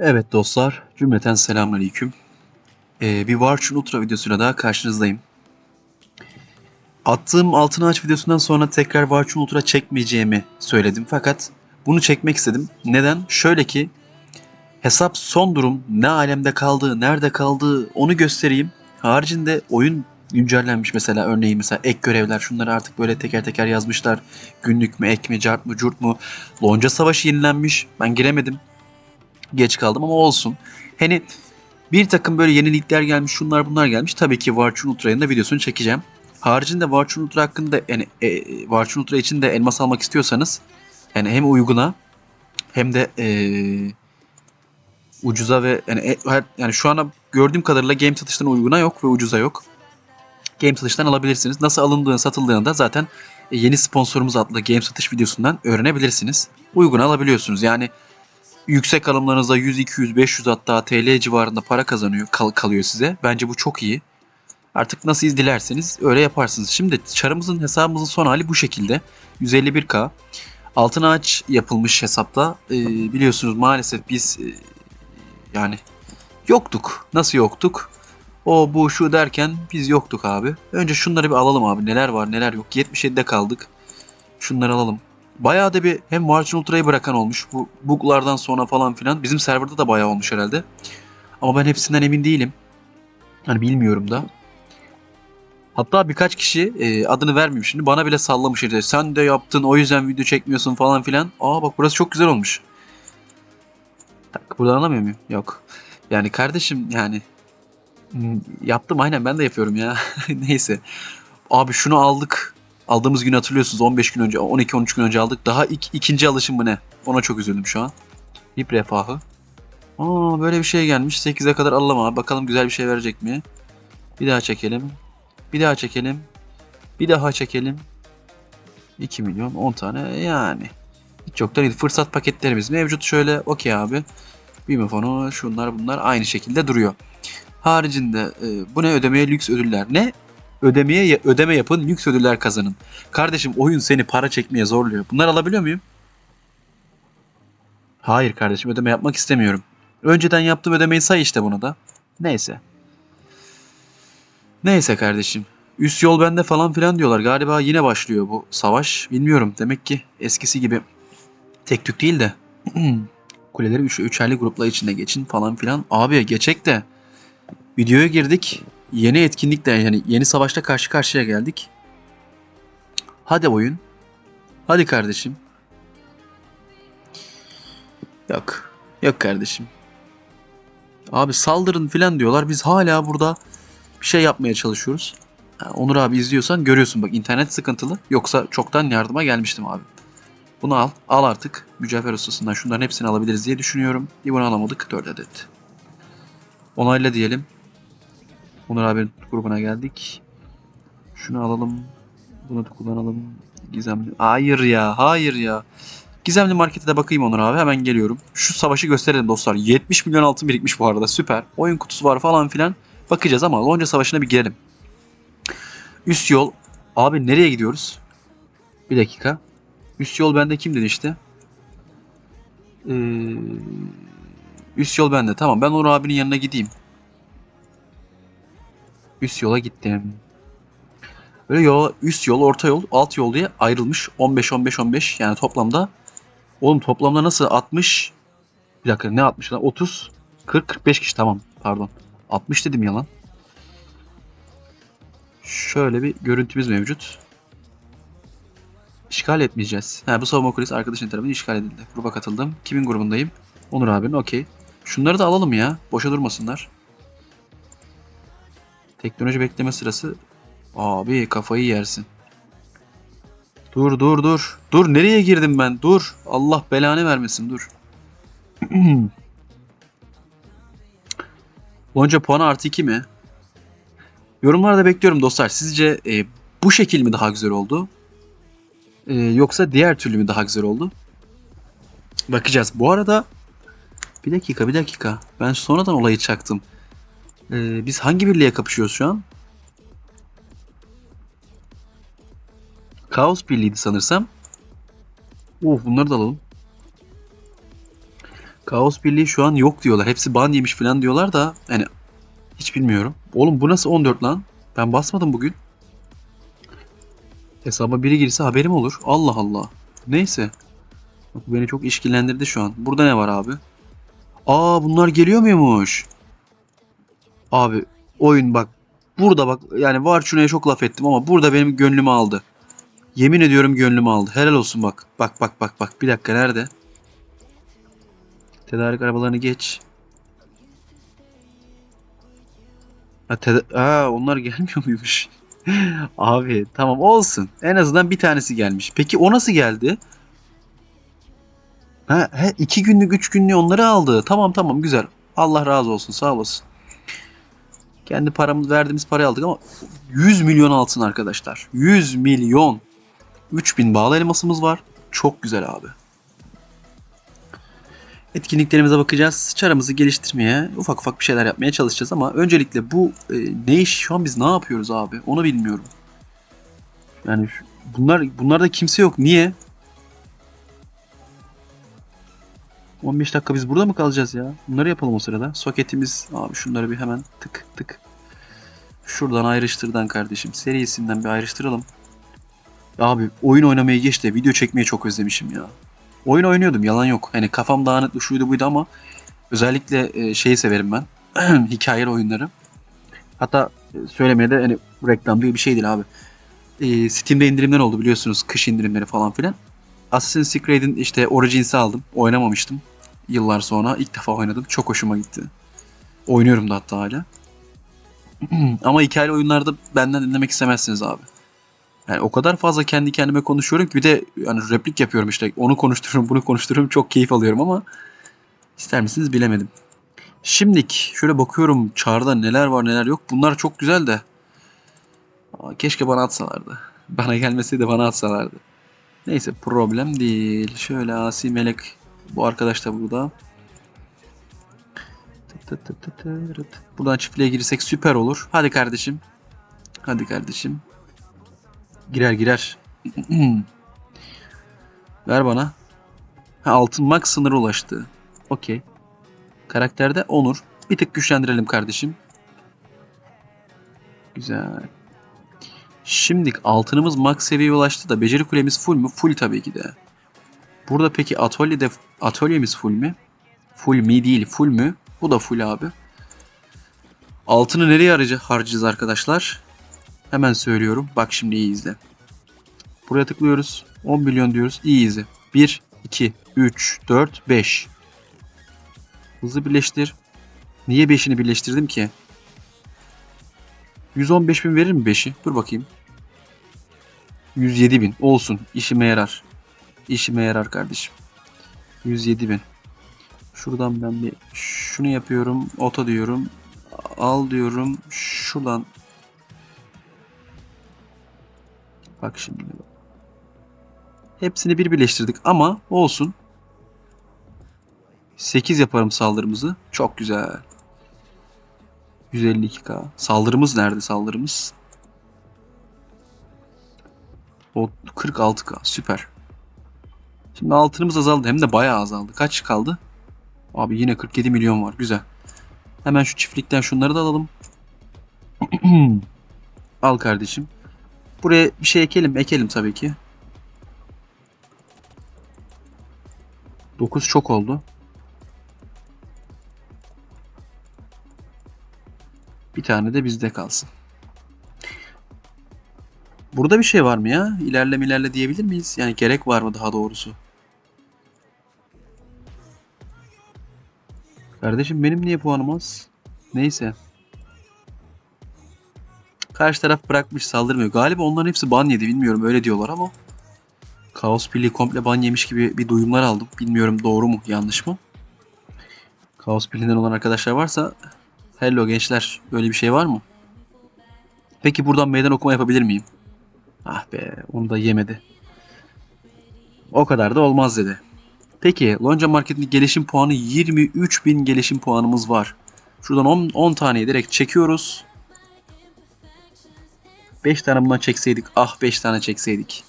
Evet dostlar, cümleten selamünaleyküm. Ee, bir Warchun Ultra videosuyla daha karşınızdayım. Attığım altın ağaç videosundan sonra tekrar Warchun Ultra çekmeyeceğimi söyledim fakat bunu çekmek istedim. Neden? Şöyle ki hesap son durum ne alemde kaldı, nerede kaldı onu göstereyim. Haricinde oyun güncellenmiş mesela örneğin mesela ek görevler şunları artık böyle teker teker yazmışlar. Günlük mü, ek mi, cart mı, curt mu? Lonca Savaşı yenilenmiş. Ben giremedim geç kaldım ama olsun. Hani bir takım böyle yenilikler gelmiş, şunlar bunlar gelmiş. Tabii ki Warchun Ultra'nın da videosunu çekeceğim. Haricinde Warchun Ultra hakkında yani e, Warchun Ultra için de elmas almak istiyorsanız yani hem uyguna hem de e, ucuza ve yani e, yani şu ana gördüğüm kadarıyla game satıştan uyguna yok ve ucuza yok. Game satıştan alabilirsiniz. Nasıl alındığını, satıldığını da zaten e, yeni sponsorumuz adlı game satış videosundan öğrenebilirsiniz. Uyguna alabiliyorsunuz. Yani yüksek alımlarınızda 100, 200, 500 hatta TL civarında para kazanıyor, kal- kalıyor size. Bence bu çok iyi. Artık nasıl dilerseniz öyle yaparsınız. Şimdi çarımızın hesabımızın son hali bu şekilde. 151k. Altın ağaç yapılmış hesapta. Ee, biliyorsunuz maalesef biz e, yani yoktuk. Nasıl yoktuk? O bu şu derken biz yoktuk abi. Önce şunları bir alalım abi. Neler var neler yok. 77'de kaldık. Şunları alalım. Bayağı da bir hem Margin Ultra'yı bırakan olmuş. Bu buglardan sonra falan filan. Bizim serverda da bayağı olmuş herhalde. Ama ben hepsinden emin değilim. Hani bilmiyorum da. Hatta birkaç kişi e, adını vermeyeyim şimdi bana bile sallamış işte. Sen de yaptın o yüzden video çekmiyorsun falan filan. Aa bak burası çok güzel olmuş. Tak, buradan alamıyor muyum? Yok. Yani kardeşim yani hmm, yaptım aynen ben de yapıyorum ya. Neyse. Abi şunu aldık. Aldığımız günü hatırlıyorsunuz 15 gün önce 12-13 gün önce aldık. Daha ik- ikinci alışım mı ne? Ona çok üzüldüm şu an. VIP refahı. Aa böyle bir şey gelmiş. 8'e kadar alalım abi. Bakalım güzel bir şey verecek mi? Bir daha çekelim. Bir daha çekelim. Bir daha çekelim. 2 milyon 10 tane yani. Hiç yoktan iyi. Fırsat paketlerimiz mevcut. Şöyle okey abi. Büyüme fonu şunlar bunlar aynı şekilde duruyor. Haricinde e, bu ne ödemeye lüks ödüller. Ne? Ödemeye ödeme yapın lüks ödüller kazanın. Kardeşim oyun seni para çekmeye zorluyor. Bunları alabiliyor muyum? Hayır kardeşim ödeme yapmak istemiyorum. Önceden yaptığım ödemeyi say işte bunu da. Neyse. Neyse kardeşim. Üst yol bende falan filan diyorlar. Galiba yine başlıyor bu savaş. Bilmiyorum. Demek ki eskisi gibi tek tük değil de kuleleri üç, üçerli gruplar içinde geçin falan filan. Abi geçek de videoya girdik. Yeni etkinlikle yani yeni savaşta karşı karşıya geldik. Hadi oyun. Hadi kardeşim. Yok. Yok kardeşim. Abi saldırın filan diyorlar. Biz hala burada bir şey yapmaya çalışıyoruz. Onur abi izliyorsan görüyorsun bak internet sıkıntılı. Yoksa çoktan yardıma gelmiştim abi. Bunu al. Al artık. Mücevher ustasından şunların hepsini alabiliriz diye düşünüyorum. Bir bunu alamadık. 4 adet. Onayla diyelim. Onur abi grubuna geldik. Şunu alalım. Bunu da kullanalım. Gizemli. Hayır ya. Hayır ya. Gizemli markete de bakayım Onur abi. Hemen geliyorum. Şu savaşı gösterelim dostlar. 70 milyon altın birikmiş bu arada. Süper. Oyun kutusu var falan filan. Bakacağız ama Lonca Savaşı'na bir girelim. Üst yol. Abi nereye gidiyoruz? Bir dakika. Üst yol bende kim dedi işte? Ee, üst yol bende. Tamam ben Onur abinin yanına gideyim. Üst yola gittim. Böyle yol, üst yol, orta yol, alt yol diye ayrılmış. 15 15 15 yani toplamda Oğlum toplamda nasıl 60 Bir dakika ne 60 lan? 30 40 45 kişi tamam pardon. 60 dedim yalan. Şöyle bir görüntümüz mevcut. İşgal etmeyeceğiz. Ha, bu savunma kulesi arkadaşın tarafından işgal edildi. Gruba katıldım. Kimin grubundayım? Onur abinin okey. Şunları da alalım ya. Boşa durmasınlar. Teknoloji bekleme sırası. Abi kafayı yersin. Dur dur dur. Dur nereye girdim ben? Dur. Allah belanı vermesin dur. Lonca puanı artı 2 mi? Yorumlarda bekliyorum dostlar. Sizce e, bu şekil mi daha güzel oldu? E, yoksa diğer türlü mü daha güzel oldu? Bakacağız. Bu arada bir dakika bir dakika. Ben sonradan olayı çaktım. E, biz hangi birliğe kapışıyoruz şu an? Kaos Birliği'ydi sanırsam. Uf bunları da alalım. Kaos Birliği şu an yok diyorlar. Hepsi ban yemiş falan diyorlar da yani hiç bilmiyorum. Oğlum bu nasıl 14 lan? Ben basmadım bugün. Hesaba biri girse haberim olur. Allah Allah. Neyse. Bak, bu beni çok işkillendirdi şu an. Burada ne var abi? Aa bunlar geliyor muymuş? Abi oyun bak. Burada bak yani var şuraya çok laf ettim ama burada benim gönlümü aldı. Yemin ediyorum gönlümü aldı. Helal olsun bak. Bak bak bak bak. Bir dakika nerede? Tedarik arabalarını geç. Ha, ha onlar gelmiyor muymuş? Abi tamam olsun. En azından bir tanesi gelmiş. Peki o nasıl geldi? Ha, he, iki günlük, üç günlük onları aldı. Tamam tamam güzel. Allah razı olsun sağ olasın. Kendi paramız verdiğimiz parayı aldık ama 100 milyon altın arkadaşlar. 100 milyon. 3000 bağlı elmasımız var. Çok güzel abi. Etkinliklerimize bakacağız. Çaramızı geliştirmeye, ufak ufak bir şeyler yapmaya çalışacağız ama öncelikle bu e, ne iş? Şu an biz ne yapıyoruz abi? Onu bilmiyorum. Yani bunlar bunlarda kimse yok. Niye? 15 dakika biz burada mı kalacağız ya? Bunları yapalım o sırada. Soketimiz abi şunları bir hemen tık tık. Şuradan ayrıştırdan kardeşim. Serisinden bir ayrıştıralım. Abi oyun oynamaya geç de video çekmeyi çok özlemişim ya. Oyun oynuyordum yalan yok. Hani kafam dağınıklı şuydu buydu ama özellikle e, şeyi severim ben. Hikayeli oyunları. Hatta e, söylemeye de hani reklam değil bir şey değil abi. E, Steam'de indirimler oldu biliyorsunuz. Kış indirimleri falan filan. Assassin's Creed'in işte Origins'i aldım. Oynamamıştım. Yıllar sonra ilk defa oynadım. Çok hoşuma gitti. Oynuyorum da hatta hala. Ama hikayeli oyunlarda benden dinlemek istemezsiniz abi. Yani o kadar fazla kendi kendime konuşuyorum ki bir de yani replik yapıyorum işte. Onu konuşturuyorum, bunu konuşturuyorum. Çok keyif alıyorum ama ister misiniz bilemedim. Şimdilik şöyle bakıyorum çağrıda neler var neler yok. Bunlar çok güzel de. Keşke bana atsalardı. Bana gelmeseydi bana atsalardı. Neyse problem değil. Şöyle Asi Melek bu arkadaş da burada. Buradan çiftliğe girsek süper olur. Hadi kardeşim. Hadi kardeşim. Girer girer. Ver bana. Ha, altın max sınırı ulaştı. Okey. Karakterde Onur. Bir tık güçlendirelim kardeşim. Güzel. Şimdilik altınımız max seviyeye ulaştı da beceri kulemiz full mü? Full tabii ki de. Burada peki atölyede atölyemiz full mü? Full mi değil full mü? Bu da full abi. Altını nereye harca- harcayacağız arkadaşlar? Hemen söylüyorum. Bak şimdi iyi izle. Buraya tıklıyoruz. 10 milyon diyoruz. İyi izle. 1, 2, 3, 4, 5. Hızlı birleştir. Niye 5'ini birleştirdim ki? 115 bin verir mi 5'i? Dur bakayım. 107 bin. Olsun. İşime yarar. İşime yarar kardeşim. 107 bin. Şuradan ben bir şunu yapıyorum. Oto diyorum. Al diyorum. Şuradan Bak şimdi. Hepsini bir birleştirdik ama olsun. 8 yaparım saldırımızı. Çok güzel. 152k. Saldırımız nerede saldırımız? O 46k. Süper. Şimdi altınımız azaldı. Hem de bayağı azaldı. Kaç kaldı? Abi yine 47 milyon var. Güzel. Hemen şu çiftlikten şunları da alalım. Al kardeşim. Buraya bir şey ekelim. Ekelim tabii ki. 9 çok oldu. Tane de bizde kalsın. Burada bir şey var mı ya? İlerle ilerle diyebilir miyiz? Yani gerek var mı daha doğrusu? Kardeşim benim niye puanım az? Neyse. Karşı taraf bırakmış saldırmıyor. Galiba onların hepsi ban yedi bilmiyorum öyle diyorlar ama. Kaos Birliği komple ban yemiş gibi bir duyumlar aldım. Bilmiyorum doğru mu yanlış mı? Kaos Birliği'nden olan arkadaşlar varsa hello gençler böyle bir şey var mı? Peki buradan meydan okuma yapabilir miyim? Ah be onu da yemedi. O kadar da olmaz dedi. Peki Lonca Market'in gelişim puanı 23.000 gelişim puanımız var. Şuradan 10, 10 taneyi direkt çekiyoruz. 5 tane bundan çekseydik. Ah 5 tane çekseydik.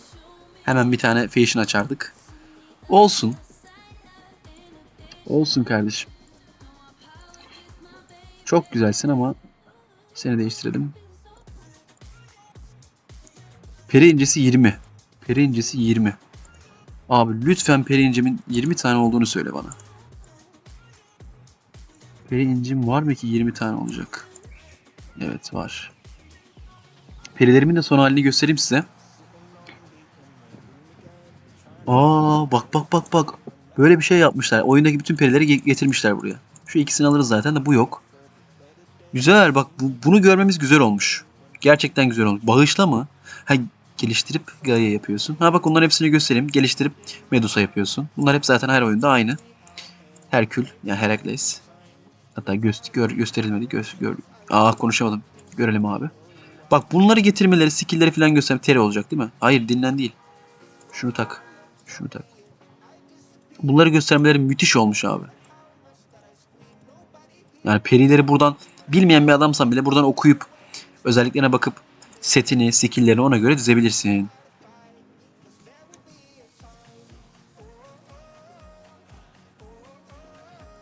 Hemen bir tane fashion açardık. Olsun. Olsun kardeşim. Çok güzelsin ama seni değiştirelim. Peri incisi 20. Peri incisi 20. Abi lütfen peri incimin 20 tane olduğunu söyle bana. Peri incim var mı ki 20 tane olacak? Evet var. Perilerimin de son halini göstereyim size. Aa bak bak bak bak. Böyle bir şey yapmışlar. Oyundaki bütün perileri ge- getirmişler buraya. Şu ikisini alırız zaten de bu yok. Güzel bak bu, bunu görmemiz güzel olmuş. Gerçekten güzel olmuş. Bağışla mı? Ha geliştirip Gaia yapıyorsun. Ha bak onların hepsini göstereyim. Geliştirip Medusa yapıyorsun. Bunlar hep zaten her oyunda aynı. Herkül yani Herakles. Hatta göster gör, gösterilmedi. Gö gör Aa konuşamadım. Görelim abi. Bak bunları getirmeleri, skill'leri falan göstereyim. Teri olacak değil mi? Hayır dinlen değil. Şunu tak. Şunu tak. Bunları göstermeleri müthiş olmuş abi. Yani perileri buradan bilmeyen bir adamsan bile buradan okuyup özelliklerine bakıp setini, skill'lerini ona göre dizebilirsin.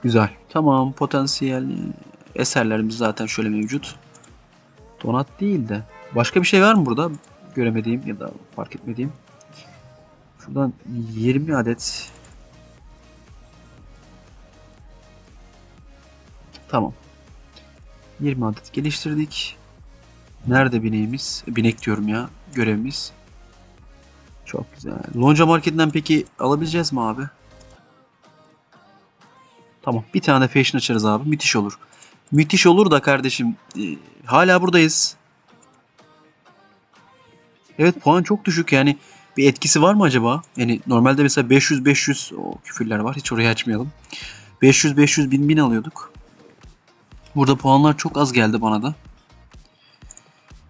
Güzel. Tamam. Potansiyel eserlerimiz zaten şöyle mevcut. Donat değil de. Başka bir şey var mı burada? Göremediğim ya da fark etmediğim. Şuradan 20 adet. Tamam. 20 adet geliştirdik. Nerede bineğimiz? Binek diyorum ya. Görevimiz. Çok güzel. Lonca marketinden peki alabileceğiz mi abi? Tamam. Bir tane fashion açarız abi. Müthiş olur. Müthiş olur da kardeşim. e, hala buradayız. Evet puan çok düşük yani. Bir etkisi var mı acaba? Yani normalde mesela 500 500 o küfürler var. Hiç orayı açmayalım. 500 500 bin bin alıyorduk. Burada puanlar çok az geldi bana da.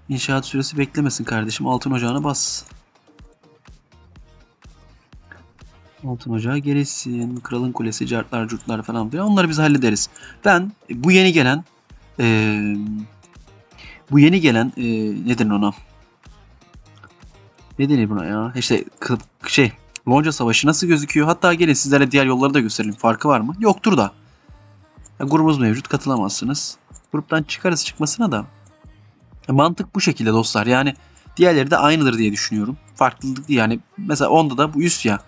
İnşaat süresi beklemesin kardeşim. Altın ocağına bas. Altın ocağı gelişsin. Kralın kulesi, cartlar, curtlar falan filan. Onları biz hallederiz. Ben bu yeni gelen eee, bu yeni gelen eee nedir ona? Ne denir buna ya? İşte şey Lonca Savaşı nasıl gözüküyor? Hatta gelin sizlere diğer yolları da gösterelim. Farkı var mı? Yoktur da. Ya, grubumuz mevcut. Katılamazsınız. Gruptan çıkarız çıkmasına da. Mantık bu şekilde dostlar. Yani diğerleri de aynıdır diye düşünüyorum. Farklılık değil. Yani mesela onda da bu üst ya.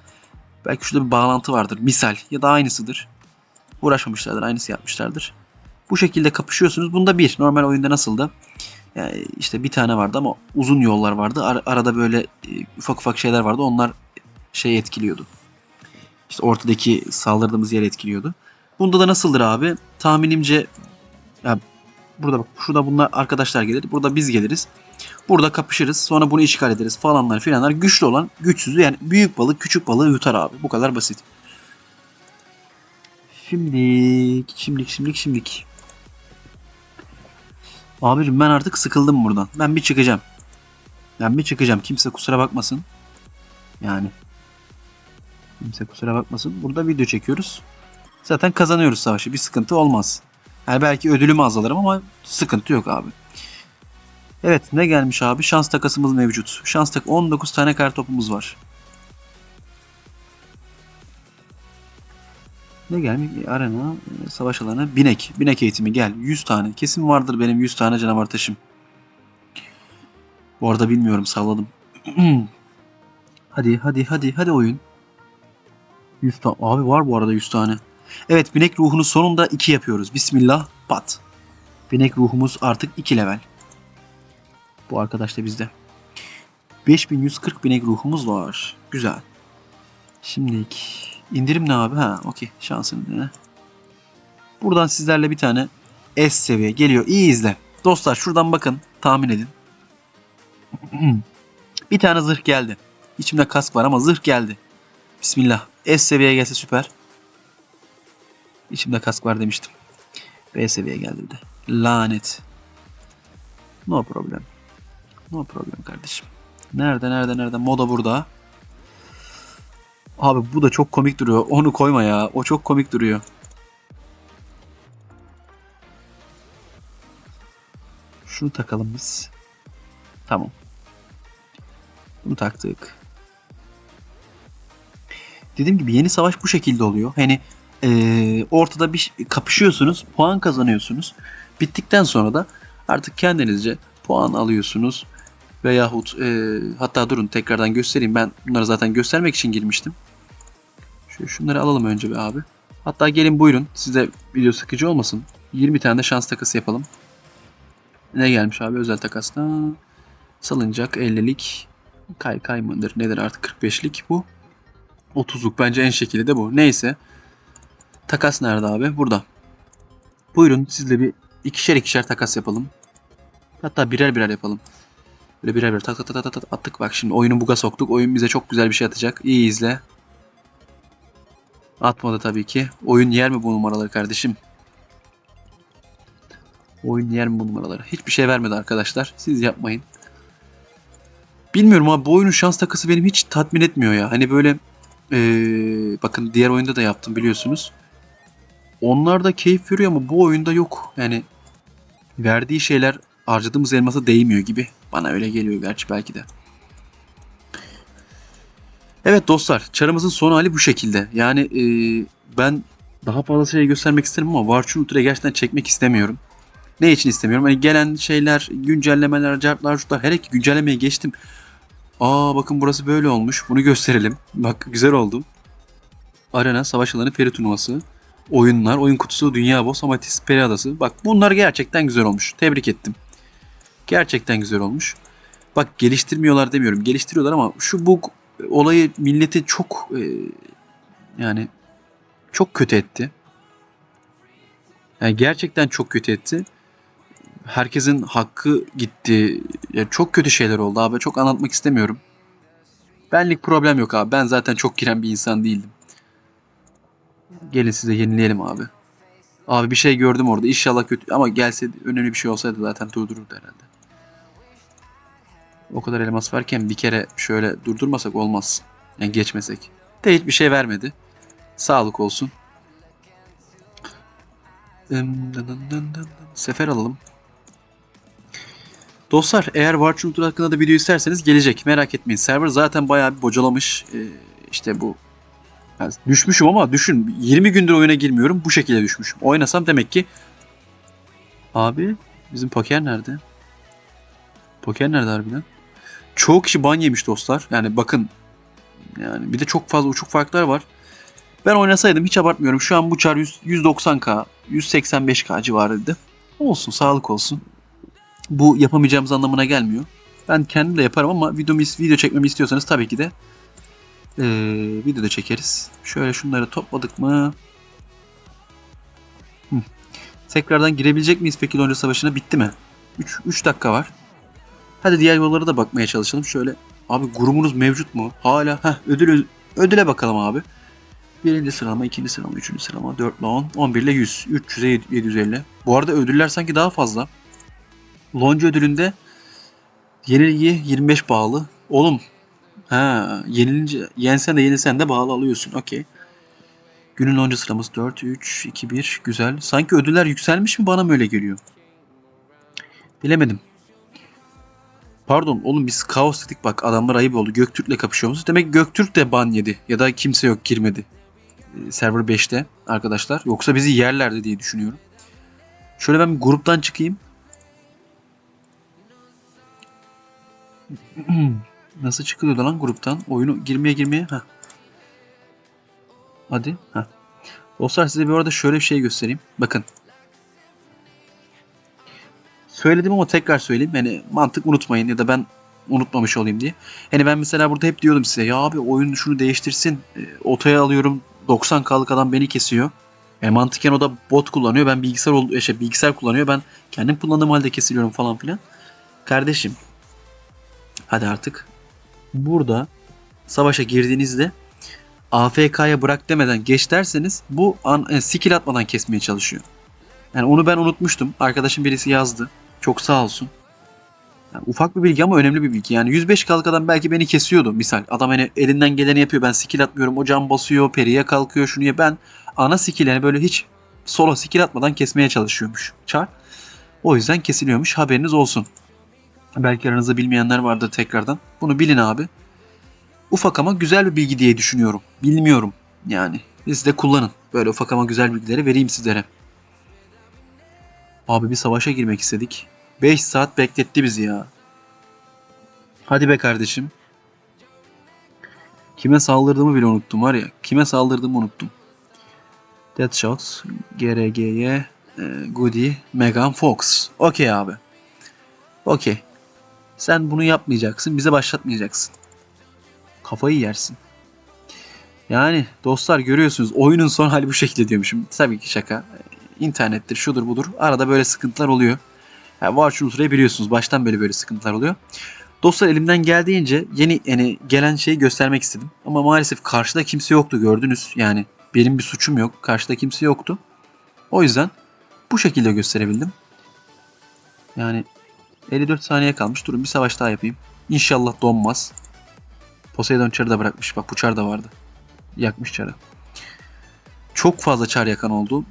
Belki şurada bir bağlantı vardır. Misal ya da aynısıdır. Uğraşmamışlardır. Aynısı yapmışlardır. Bu şekilde kapışıyorsunuz. Bunda bir. Normal oyunda nasıldı? Yani işte bir tane vardı ama uzun yollar vardı. Ar- arada böyle e, ufak ufak şeyler vardı. Onlar şey etkiliyordu. İşte ortadaki saldırdığımız yer etkiliyordu. Bunda da nasıldır abi? Tahminimce ya burada bak şurada bunlar arkadaşlar gelir. Burada biz geliriz. Burada kapışırız. Sonra bunu işgal ederiz falanlar filanlar. Güçlü olan güçsüzü yani büyük balık küçük balığı yutar abi. Bu kadar basit. Şimdilik, şimdilik, şimdilik, şimdilik. Abicim ben artık sıkıldım buradan. Ben bir çıkacağım. Ben bir çıkacağım. Kimse kusura bakmasın. Yani. Kimse kusura bakmasın. Burada video çekiyoruz. Zaten kazanıyoruz savaşı. Bir sıkıntı olmaz. Yani belki ödülümü azalırım ama sıkıntı yok abi. Evet ne gelmiş abi? Şans takasımız mevcut. Şans tak 19 tane kart topumuz var. Ne gelmiş? Arena, savaş alanı, binek. Binek eğitimi gel. 100 tane. Kesin vardır benim 100 tane canavar taşım. Bu arada bilmiyorum salladım. hadi hadi hadi hadi oyun. 100 tane. Abi var bu arada 100 tane. Evet binek ruhunu sonunda 2 yapıyoruz. Bismillah pat. Binek ruhumuz artık 2 level. Bu arkadaş da bizde. 5140 binek ruhumuz var. Güzel. Şimdilik indirim ne abi? Ha okey şansın ne? Buradan sizlerle bir tane S seviye geliyor. İyi izle. Dostlar şuradan bakın tahmin edin. bir tane zırh geldi. İçimde kask var ama zırh geldi. Bismillah. S seviye gelse süper. İçimde kask var demiştim. B seviye geldi de. Lanet. No problem. No problem kardeşim. Nerede nerede nerede? Moda burada. Abi bu da çok komik duruyor. Onu koyma ya. O çok komik duruyor. Şunu takalım biz. Tamam. Bunu taktık. Dediğim gibi yeni savaş bu şekilde oluyor. Hani Ee, ortada bir kapışıyorsunuz, puan kazanıyorsunuz. Bittikten sonra da artık kendinizce puan alıyorsunuz. Veyahut e, hatta durun tekrardan göstereyim. Ben bunları zaten göstermek için girmiştim. Şöyle şunları alalım önce bir abi. Hatta gelin buyurun. Size video sıkıcı olmasın. 20 tane de şans takası yapalım. Ne gelmiş abi özel takasta? Salıncak 50'lik. Kay kay mıdır nedir artık 45'lik bu. 30'luk bence en şekili de bu. Neyse. Takas nerede abi? Burada. Buyurun sizle bir ikişer ikişer takas yapalım. Hatta birer birer yapalım. Böyle birer birer tak tak tak tak tak attık. Bak şimdi oyunu buga soktuk. Oyun bize çok güzel bir şey atacak. İyi izle. Atmadı tabii ki. Oyun yer mi bu numaraları kardeşim? Oyun yer mi bu numaraları? Hiçbir şey vermedi arkadaşlar. Siz yapmayın. Bilmiyorum abi bu oyunun şans takısı benim hiç tatmin etmiyor ya. Hani böyle ee, bakın diğer oyunda da yaptım biliyorsunuz. Onlar da keyif veriyor ama bu oyunda yok. Yani verdiği şeyler harcadığımız elmasa değmiyor gibi. Bana öyle geliyor gerçi belki de. Evet dostlar çarımızın son hali bu şekilde. Yani e, ben daha fazla şey göstermek isterim ama Varchun Ultra'yı gerçekten çekmek istemiyorum. Ne için istemiyorum? Hani gelen şeyler, güncellemeler, cartlar, şutlar. Her iki güncellemeye geçtim. Aa bakın burası böyle olmuş. Bunu gösterelim. Bak güzel oldu. Arena, savaş alanı, peri turnuvası. Oyunlar, oyun kutusu, dünya boss, amatis, peri adası. Bak bunlar gerçekten güzel olmuş. Tebrik ettim. Gerçekten güzel olmuş. Bak geliştirmiyorlar demiyorum. Geliştiriyorlar ama şu bu olayı milleti çok e, yani çok kötü etti. Yani gerçekten çok kötü etti. Herkesin hakkı gitti. Ya çok kötü şeyler oldu abi. Çok anlatmak istemiyorum. Benlik problem yok abi. Ben zaten çok giren bir insan değildim. Gelin size yenileyelim abi. Abi bir şey gördüm orada. İnşallah kötü ama gelse önemli bir şey olsaydı zaten durdururdu herhalde. O kadar elmas varken bir kere şöyle durdurmasak olmaz. Yani geçmesek. De hiçbir şey vermedi. Sağlık olsun. Sefer alalım. Dostlar eğer Ultra hakkında da video isterseniz gelecek. Merak etmeyin. Server zaten bayağı bir bocalamış. Ee, işte bu yani düşmüşüm ama düşün 20 gündür oyuna girmiyorum. Bu şekilde düşmüşüm. Oynasam demek ki Abi bizim poker nerede? Poker nerede harbiden? Çoğu kişi ban yemiş dostlar. Yani bakın yani bir de çok fazla uçuk farklar var. Ben oynasaydım hiç abartmıyorum. Şu an bu çar 100, 190k, 185k civarıydı. Olsun, sağlık olsun. Bu yapamayacağımız anlamına gelmiyor. Ben kendim de yaparım ama videomu, video çekmemi istiyorsanız tabii ki de ee, video da çekeriz. Şöyle şunları topladık mı? Hı. Tekrardan girebilecek miyiz peki Lonca Savaşı'na? Bitti mi? 3, 3 dakika var. Hadi diğer yollara da bakmaya çalışalım. Şöyle abi grubunuz mevcut mu? Hala heh, ödül ödüle bakalım abi. Birinci sıralama, ikinci sıralama, üçüncü sıralama, 4 ile 10, 11 ile 100, 300'e 750. Bu arada ödüller sanki daha fazla. Lonca ödülünde yenilgi 25 bağlı. Oğlum ha yenilince yensen de yenilsen de bağlı alıyorsun. Okey. Günün lonca sıramız 4, 3, 2, 1. Güzel. Sanki ödüller yükselmiş mi bana mı öyle geliyor? Bilemedim. Pardon oğlum biz kaos dedik bak adamlar ayıp oldu. Göktürk'le kapışıyoruz. Demek Göktürk de ban yedi. Ya da kimse yok girmedi. Ee, server 5'te arkadaşlar. Yoksa bizi yerlerdi diye düşünüyorum. Şöyle ben gruptan çıkayım. Nasıl çıkılıyordu lan gruptan? Oyunu girmeye girmeye. Heh. Hadi. Heh. Dostlar size bir arada şöyle bir şey göstereyim. Bakın. Söyledim ama tekrar söyleyeyim. Yani mantık unutmayın ya da ben unutmamış olayım diye. Hani ben mesela burada hep diyordum size ya abi oyun şunu değiştirsin. E, alıyorum 90k'lık adam beni kesiyor. E, mantıken o da bot kullanıyor. Ben bilgisayar oldu, şey, bilgisayar kullanıyor. Ben kendim kullandığım halde kesiliyorum falan filan. Kardeşim. Hadi artık. Burada savaşa girdiğinizde AFK'ya bırak demeden geç derseniz bu an, e, skill atmadan kesmeye çalışıyor. Yani onu ben unutmuştum. Arkadaşım birisi yazdı. Çok sağ olsun. Yani ufak bir bilgi ama önemli bir bilgi. Yani 105 kalk adam belki beni kesiyordu misal. Adam hani elinden geleni yapıyor. Ben skill atmıyorum. O can basıyor. Periye kalkıyor. Şunu ya ben ana skill'ini böyle hiç solo skill atmadan kesmeye çalışıyormuş. Çar. O yüzden kesiliyormuş. Haberiniz olsun. Belki aranızda bilmeyenler vardır tekrardan. Bunu bilin abi. Ufak ama güzel bir bilgi diye düşünüyorum. Bilmiyorum yani. Siz de kullanın. Böyle ufak ama güzel bilgileri vereyim sizlere. Abi bir savaşa girmek istedik. 5 saat bekletti bizi ya. Hadi be kardeşim. Kime saldırdığımı bile unuttum var ya. Kime saldırdığımı unuttum. Deadshot, GRG'ye, e, Goody, Megan Fox. Okey abi. Okey. Sen bunu yapmayacaksın. Bize başlatmayacaksın. Kafayı yersin. Yani dostlar görüyorsunuz oyunun son hali bu şekilde diyormuşum. Tabii ki şaka. İnternettir, şudur budur. Arada böyle sıkıntılar oluyor. Yani Watch Ultra'yı biliyorsunuz. Baştan böyle böyle sıkıntılar oluyor. Dostlar elimden geldiğince yeni yani gelen şeyi göstermek istedim. Ama maalesef karşıda kimse yoktu gördünüz. Yani benim bir suçum yok. Karşıda kimse yoktu. O yüzden bu şekilde gösterebildim. Yani 54 saniye kalmış. Durun bir savaş daha yapayım. İnşallah donmaz. Poseidon çarı da bırakmış. Bak bu çar da vardı. Yakmış çarı. Çok fazla çar yakan oldu.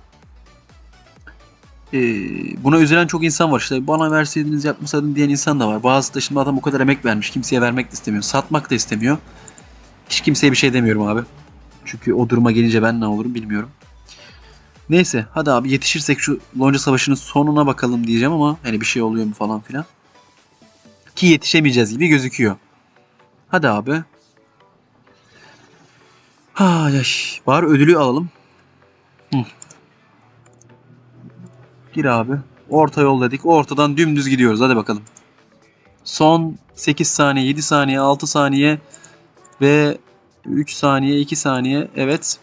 Ee, buna üzülen çok insan var. İşte bana verseydiniz yapmasaydım diyen insan da var. Bazısı da şimdi adam o kadar emek vermiş. Kimseye vermek de istemiyor. Satmak da istemiyor. Hiç kimseye bir şey demiyorum abi. Çünkü o duruma gelince ben ne olurum bilmiyorum. Neyse hadi abi yetişirsek şu lonca savaşının sonuna bakalım diyeceğim ama hani bir şey oluyor mu falan filan. Ki yetişemeyeceğiz gibi gözüküyor. Hadi abi. Ha yaş. Bari ödülü alalım. Hı. Gir abi. Orta yol dedik. Ortadan dümdüz gidiyoruz. Hadi bakalım. Son 8 saniye, 7 saniye, 6 saniye ve 3 saniye, 2 saniye. Evet.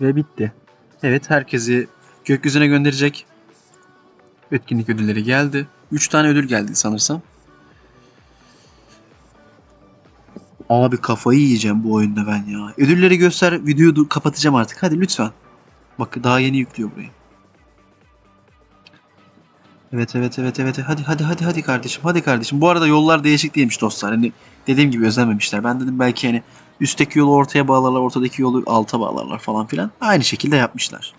Ve bitti. Evet herkesi gökyüzüne gönderecek. Etkinlik ödülleri geldi. 3 tane ödül geldi sanırsam. Abi kafayı yiyeceğim bu oyunda ben ya. Ödülleri göster, videoyu kapatacağım artık. Hadi lütfen. Bak daha yeni yüklüyor burayı. Evet evet evet evet. Hadi hadi hadi hadi kardeşim. Hadi kardeşim. Bu arada yollar değişik değilmiş dostlar. Hani dediğim gibi özenmemişler. Ben dedim belki hani üstteki yolu ortaya bağlarlar, ortadaki yolu alta bağlarlar falan filan. Aynı şekilde yapmışlar.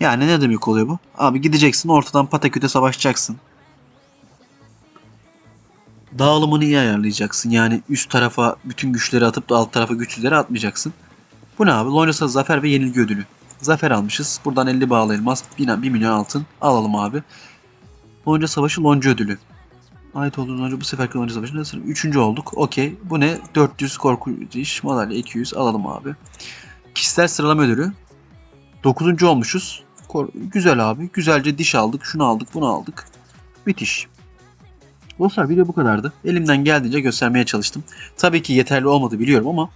Yani ne demek oluyor bu? Abi gideceksin ortadan pataküte savaşacaksın. Dağılımını iyi ayarlayacaksın. Yani üst tarafa bütün güçleri atıp da alt tarafa güçlüleri atmayacaksın. Bu ne abi? Lonca'sa zafer ve yenilgi ödülü. Zafer almışız. Buradan 50 bağlı elmas. 1 milyon altın. Alalım abi. Lonca savaşı lonca ödülü. Ait olduğunuz önce bu seferki lonca savaşında sıra- üçüncü olduk. Okey. Bu ne? 400 korkunç iş. Madalya 200. Alalım abi. Kişisel sıralama ödülü. 9. olmuşuz. Güzel abi. Güzelce diş aldık. Şunu aldık. Bunu aldık. Müthiş. Dostlar video bu kadardı. Elimden geldiğince göstermeye çalıştım. Tabii ki yeterli olmadı biliyorum ama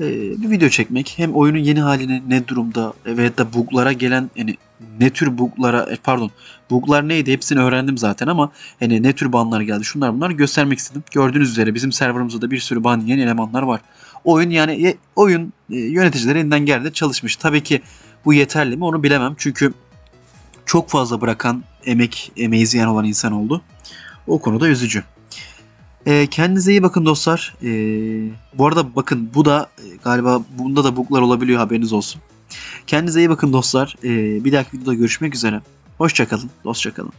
e, bir video çekmek hem oyunun yeni halini ne durumda ve da buglara gelen yani ne tür buglara e, pardon buglar neydi hepsini öğrendim zaten ama hani ne tür banlar geldi şunlar bunlar göstermek istedim. Gördüğünüz üzere bizim serverımızda da bir sürü ban yiyen elemanlar var. Oyun yani e, oyun e, yöneticileri elinden geldi çalışmış. Tabii ki bu yeterli mi onu bilemem çünkü çok fazla bırakan emek emeği ziyan olan insan oldu. O konuda üzücü. Kendinize iyi bakın dostlar. Bu arada bakın bu da galiba bunda da buglar olabiliyor haberiniz olsun. Kendinize iyi bakın dostlar. E, bir dahaki videoda görüşmek üzere. Hoşçakalın. Dostçakalın.